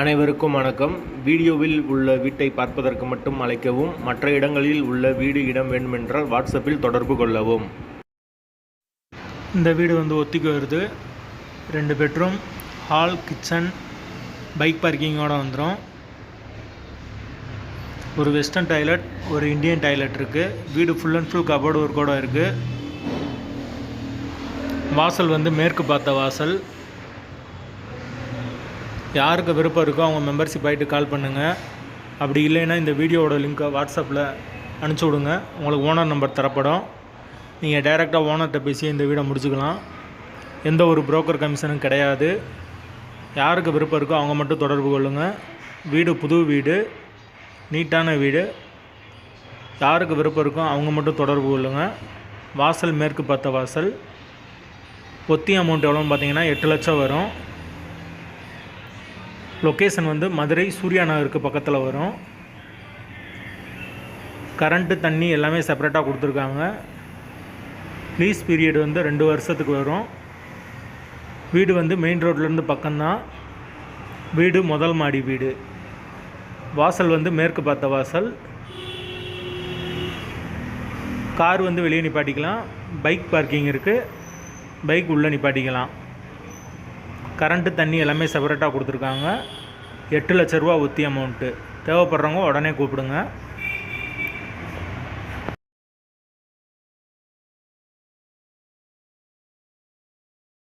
அனைவருக்கும் வணக்கம். வீடியோவில் உள்ள வீட்டை பார்ப்பதற்கு மட்டும் அழைக்கவும் மற்ற இடங்களில் உள்ள வீடு இடம் வேண்டுமென்றால் வாட்ஸ்அப்பில் தொடர்பு கொள்ளவும். இந்த வீடு வந்து ஒத்திக்கு வருது. ரெண்டு பெட்ரூம் ஹால் கிச்சன் பைக் பார்க்கிங்கோட வந்துடும் ஒரு வெஸ்டர்ன் டாய்லெட் ஒரு இந்தியன் டாய்லெட் இருக்குது வீடு ஃபுல் அண்ட் ஃபுல் கபோர்டு ஒர்க்கோடு இருக்குது வாசல் வந்து மேற்கு பார்த்த வாசல். யாருக்கு விருப்பம் இருக்கோ அவங்க மெம்பர்ஷிப் ஆகிட்டு கால் பண்ணுங்கள் அப்படி இல்லைன்னா இந்த வீடியோவோட லிங்க்கை வாட்ஸ்அப்பில் அனுப்பிச்சி விடுங்க. உங்களுக்கு ஓனர் நம்பர் தரப்படும். நீங்கள் டைரெக்டாக ஓனர்கிட்ட பேசி இந்த வீடை முடிச்சுக்கலாம். எந்த ஒரு புரோக்கர் கமிஷனும் கிடையாது. யாருக்கு விருப்பம் இருக்கோ அவங்க மட்டும் தொடர்பு கொள்ளுங்கள் வீடு புது வீடு நீட்டான வீடு. யாருக்கு விருப்பம் இருக்கோ அவங்க மட்டும் தொடர்பு கொள்ளுங்கள் வாசல் மேற்கு பார்த்த வாசல். ஒத்தி அமௌண்ட் எவ்வளோன்னு பார்த்தீங்கன்னா எட்டு லட்சம் வரும். லொக்கேஷன் வந்து மதுரை சூர்யா நகருக்கு பக்கத்தில் வரும். கரண்ட்டு தண்ணி எல்லாமே செப்பரேட்டாக கொடுத்துருக்காங்க. லீஸ் பீரியட் வந்து ரெண்டு வருஷத்துக்கு வரும். வீடு வந்து மெயின் ரோட்லேருந்து பக்கம்தான். வீடு முதல் மாடி வீடு. வாசல் வந்து மேற்கு பார்த்த வாசல். கார் வந்து வெளியே நிப்பாட்டிக்கலாம். பைக் பார்க்கிங் இருக்குது பைக் உள்ளே நிப்பாட்டிக்கலாம். கரண்ட்டு தண்ணி எல்லாமே செப்பரேட்டாக கொடுத்துருக்காங்க. எட்டு லட்ச ரூபா ஒத்தி அமௌண்ட்டு தேவைப்படுறவங்க உடனே கூப்பிடுங்க.